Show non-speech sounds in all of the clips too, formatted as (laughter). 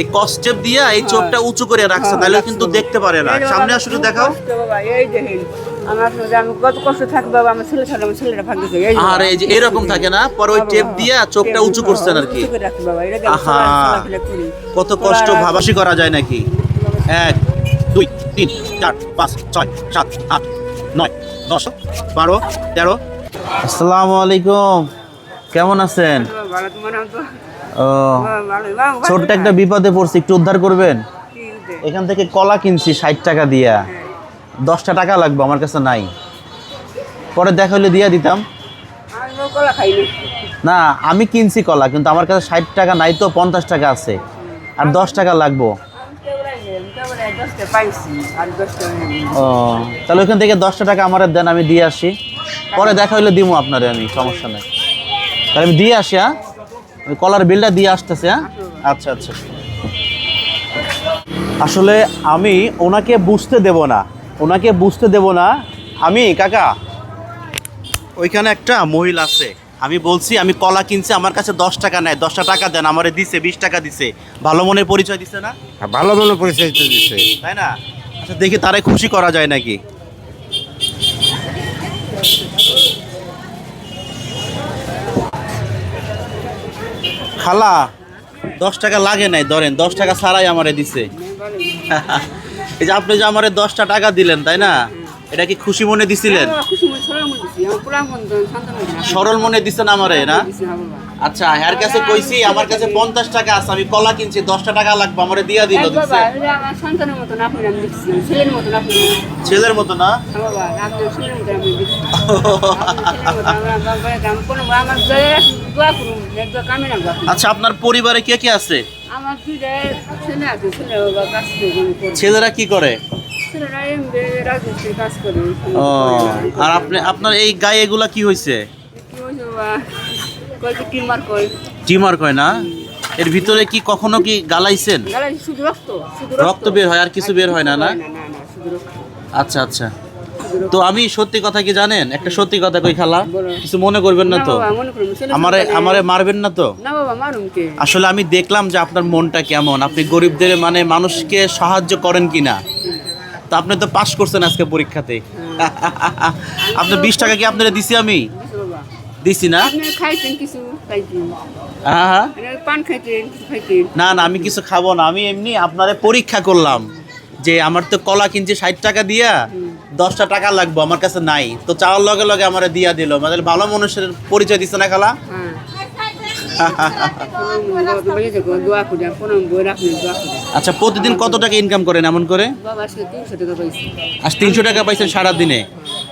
এই কষ্টেপ দিয়া এই চোখটা উঁচু করে রাখছে হ্যাঁ, তাহলে কিন্তু দেখতে পারে না। সামনে আসলে দেখাও। এই দেখেন আর এই যে এরকম থাকে না? পরে ওই টেপ দিয়া চোখটা উঁচু হ্যাঁ, করছেন আর কি। কত কষ্ট ভাবাসি করা যায় নাকি? এক দুই তিন চার পাঁচ ছয় সাত আট নয় দশ বারো তেরো। আসসালামু আলাইকুম। কেমন আছেন? ছোট্ট একটা বিপদে পড়ছি, একটু উদ্ধার করবেন? এখান থেকে কলা কিনছি ষাট টাকা দিয়া। দশটা টাকা লাগবে, আমার কাছে নাই। পরে দেখা হলে দিয়া দিতাম। না, আমি কিনছি কলা, কিন্তু আমার কাছে ষাট টাকা নাই তো, পঞ্চাশ টাকা আছে। আর দশ টাকা লাগবো। ও, তাহলে ওইখান থেকে দশটা টাকা আমার দেন, আমি দিয়ে আসি। পরে দেখা হইলে দিব আপনারে আমি, সমস্যা নেই। তাহলে আমি দিয়ে আসি হ্যাঁ? কলার বিলটা দিয়ে আসতেছে হ্যাঁ? আচ্ছা আচ্ছা। আসলে আমি ওনাকে বুঝতে দেব না। ওনাকে বুঝতে দেব না। আমি কাকা ওইখানে একটা মহিলা আছে। আমি বলছি আমি কলা কিনছি আমার কাছে দশ টাকা নেয় দশটা টাকা দেন আমারে দিছে বিশ টাকা দিছে। ভালো মনের পরিচয় দিছে না? ভালো মনে পরিচয় দিছে। তাই না? আচ্ছা দেখি তারে খুশি করা যায় নাকি? খালা, দশ টাকা লাগে নাই, ধরেন, দশ টাকা ছাড়াই আমারে দিছে। (laughs) এই যে আপনি যে আমারে দশটা টাকা দিলেন, তাই না? এটা কি খুশি মনে দিছিলেন? মনে সরল মনে দিছেন আমারে না? হ্যাঁ। আচ্ছা এর কাছে কইছি আমার কাছে পঞ্চাশ টাকা আছে আমি কলা কিনছি দশটা টাকা লাগবে আমারে দিয়া দিল ছেলের মতো না হ্যাঁ। আচ্ছা আপনার পরিবারে কে কে আছে। ছেলেরা কি করে? ও আর আপনি আপনার এই গায়ে এগুলা কি হয়েছে কয় টিমার কয়। না? এর ভিতরে কি কখনো কি গালাইছেন? রক্ত, বের হয়, আর কিছু বের হয় না, না? আচ্ছা আচ্ছা। তো আমি সত্যি কথা কি জানেন? একটা সত্যি কথা কই খালা কিছু মনে করবেন না তো? আমারে আমারে মারবেন না তো? আসলে আমি দেখলাম যে আপনার মনটা কেমন। আপনি গরিবদের মানে মানুষকে সাহায্য করেন কিনা? তো আপনি তো পাশ করছেন আজকে পরীক্ষাতে। আপনার বিশ টাকা কি আপনারা দিছি আমি? দিছি না? হ্যাঁ হ্যাঁ। না না আমি কিছু খাব না। আমি এমনি আপনারে পরীক্ষা করলাম যে আমার তো কলা কিনছি ষাট টাকা দিয়া দশটা টাকা লাগবে আমার কাছে নাই। তো চাওয়ার লগে লগে আমার দিয়া দিল। মানে ভালো মানুষের পরিচয় দিচ্ছে না খালা? হ্যাঁ। (laughs) দোয়া দোয়া আচ্ছা প্রতিদিন কত টাকা ইনকাম করেন এমন করে? বাবা তিনশো টাকা আজ তিনশো টাকা পাইছেন সারা দিনে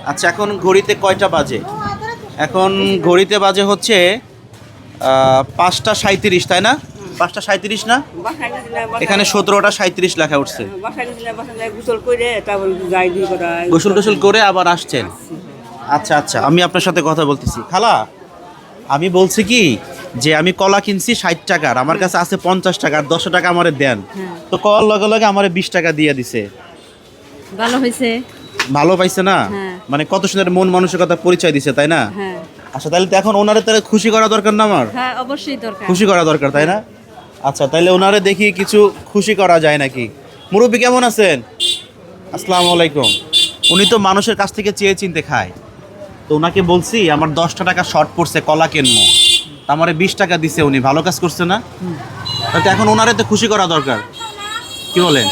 আচ্ছা এখন ঘড়িতে কয়টা বাজে? এখন ঘড়িতে বাজে হচ্ছে পাঁচটা সাঁত্রিশ তাই না? পাঁচটা সাঁত্রিশ না? এখানে সতেরোটা সাঁত্রিশ লেখা উঠছে। করা গোসল টোসল করে আবার আসছেন। আচ্ছা আচ্ছা আমি আপনার সাথে কথা বলতেছি। খালা আমি বলছি কি যে আমি কলা কিনছি ষাট টাকার আমার কাছে আছে পঞ্চাশ টাকা আর দশ টাকা আমারে দেন। হ্যাঁ। তো কল লগে লগে আমারে বিশ টাকা দিয়ে দিছে। ভালো হয়েছে? ভালো পাইছে না? হ্যাঁ। মানে কত সুন্দর মন মানসিকতা পরিচয় দিছে তাই না? হ্যাঁ। আচ্ছা তাহলে তো এখন ওনারে তাহলে খুশি করা দরকার না আমার? হ্যাঁ অবশ্যই দরকার। খুশি করা দরকার তাই না? আচ্ছা তাহলে ওনারে দেখি কিছু খুশি করা যায় নাকি। মুরব্বী কেমন আছেন? আসসালামু আলাইকুম। উনি তো মানুষের কাছ থেকে চেয়ে চিনতে খায়। তো ওনাকে বলছি আমার দশটা টাকা শর্ট পড়ছে কলা কিনবো। আমারে বিশ টাকা দিছে উনি ভালো কাজ করছে না? তাহলে এখন ওনারে তো খুশি করা দরকার। কি বলেন?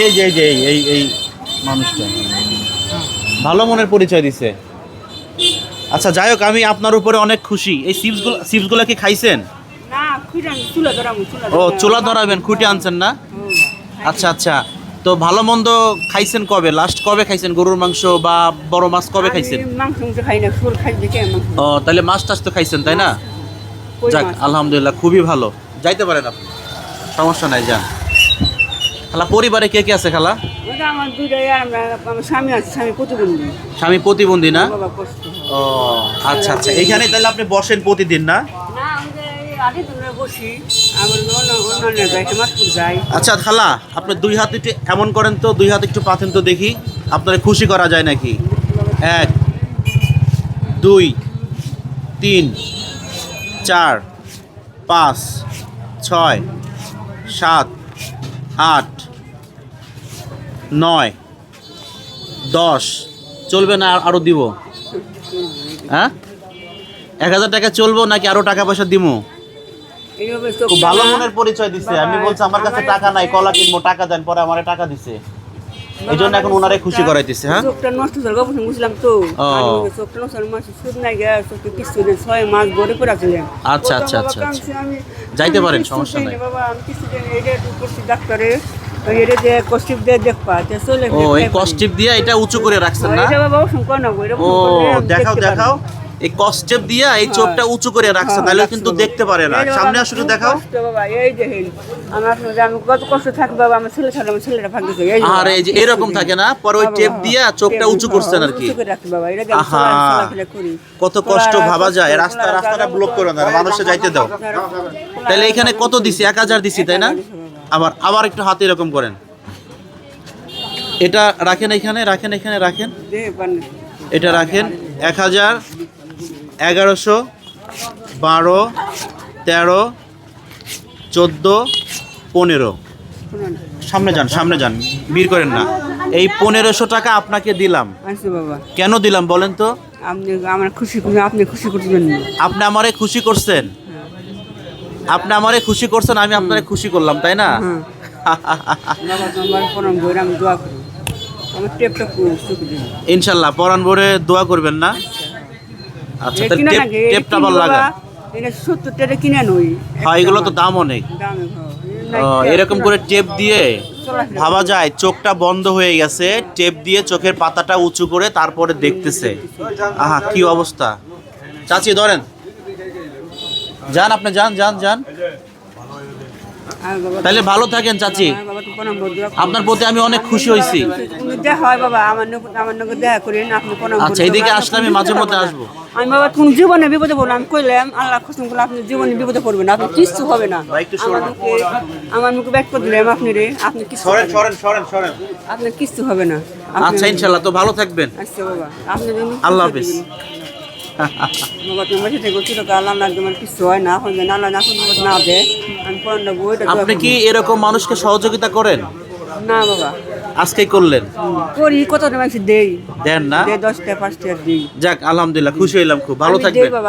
এই যে এই যে এই এই মানুষটা। ভালো মনের পরিচয় দিছে। আচ্ছা যাই হোক আমি আপনার উপরে অনেক খুশি। এই চিপসগুলো চিপসগুলো কি খাইছেন? ও চুলা ধরাবেন খুঁটি আনছেন না? আচ্ছা আচ্ছা। তো ভালো মন্দ খাইছেন কবে? লাস্ট কবে খাইছেন? গরুর মাংস বা বড় মাছ কবে খাইছেন? ও তাহলে মাছ টাছ তো খাইছেন তাই না? যাক আলহামদুলিল্লাহ খুবই ভালো। যাইতে পারেন আপনি। সমস্যা নাই যান। খালা পরিবারে কে কে আছে খালা? স্বামী প্রতিবন্ধী। না? ও আচ্ছা আচ্ছা। এইখানে তাহলে আপনি বসেন প্রতিদিন না? আচ্ছা খালা, আপনি দুই হাত একটু এমন করেন তো, দুই হাত একটু পাতেন তো দেখি, আপনার খুশি করা যায় নাকি? এক, দুই, তিন, চার, পাঁচ, ছয়, সাত, আট, নয়, দশ। চলবে না আর- আরও দিব? হ্যাঁ? এক হাজার টাকা চলবো নাকি আরও টাকা পয়সা এইভাবে খুব ভালো মনের পরিচয় দিছে। আমি বলছি আমার কাছে টাকা নাই কলা কিনবো টাকা দেন পরে আমারে টাকা দিছে। এই জন্য এখন ওনারে খুশি করাইতেছে হ্যাঁ? চোখটা নষ্ট হয়ে গেল বুঝলাম তো। চোখটা নষ্ট মাস সুদ নাই চোখে কিছু নেই। ছয় মাস ভরে পড়ে আচ্ছা, আচ্ছা, আচ্ছা, আচ্ছা। যাইতে পারেন, সমস্যা নাই। বাবা আমি কিছু দিন এটা একটু করছি ডাক্তারে। দেখাও দেখাও। এই কস্টেপ দিয়ে এই চোখটা উঁচু করে রাখছে তাহলে কিন্তু দেখতে পারে না। সামনে আসলে দেখাও। এই যে আমার আমি কত কষ্ট থাকি বাবা আমার ছেলে ছাড়া আমার ছেলেটা ভাগতেছে এই আর এই যে এরকম থাকে না? পরে ওই টেপ দিয়ে চোখটা উঁচু করছেন আর কি। কত কষ্ট ভাবা যায়। রাস্তা রাস্তাটা ব্লক করে। না মানুষে যাইতে দাও। তাহলে এখানে কত দিছি? এক হাজার দিছি তাই না? আবার আবার একটু হাতে এরকম করেন। এটা রাখেন এখানে রাখেন এখানে রাখেন। এটা রাখেন। এক হাজার। এগারোশো বারো তেরো চোদ্দ পনেরো। সামনে যান সামনে যান বীর করেন না। এই পনেরোশো টাকা আপনাকে দিলাম। আসো বাবা। কেন দিলাম বলেন তো? আপনি আমার খুশি আপনি খুশি করতে জন্য আপনি আমারে খুশি করছেন। আপনি আমারে খুশি করছেন আমি আপনারে খুশি করলাম তাই না? দিন। ইনশাল্লাহ পরান ভরে দোয়া করবেন না। আচ্ছা তাহলে টেপ ভালো বাবা, লাগা এটা সত্তর টাকা কিনে নই হ্যাঁ এগুলো তো দাম। অনেক। ও, এরকম করে টেপ দিয়ে ভাবা যায় চোখটা বন্ধ হয়ে গেছে টেপ দিয়ে চোখের পাতাটা উঁচু করে তারপরে দেখতেছে। আহা কি অবস্থা। চাচি ধরেন। যান আপনি যান যান যান। তাহলে ভালো থাকেন চাচি। আপনার প্রতি আমি অনেক খুশি হয়েছি হয় আপনি আচ্ছা এদিকে আসলে আমি মাঝে মধ্যে আসব। আমি বাবা কোন জীবনে বিপদে পড়লাম আমি কইলাম আল্লাহ কসম করে আপনি জীবনে বিপদে পড়বেন না আপনি কিচ্ছু হবে না। সরুন। আমার মুখে ব্যাক করে দিলাম আপনি রে আপনি কিচ্ছু হবে না। সরেন সরেন সরেন। আপনার কিচ্ছু হবে না। আচ্ছা ইনশাল্লাহ তো ভালো থাকবেন। আচ্ছা বাবা আপনি আল্লাহ হাফিজ। (laughs) আপনি কি এরকম মানুষকে সহযোগিতা করেন? না বাবা। আজকে করলেন? করি কত দেই? দেন না? দশটা পাঁচটা দিই। যাক আলহামদুলিল্লাহ খুশি হইলাম খুব। ভালো থাকবে থাকবেন।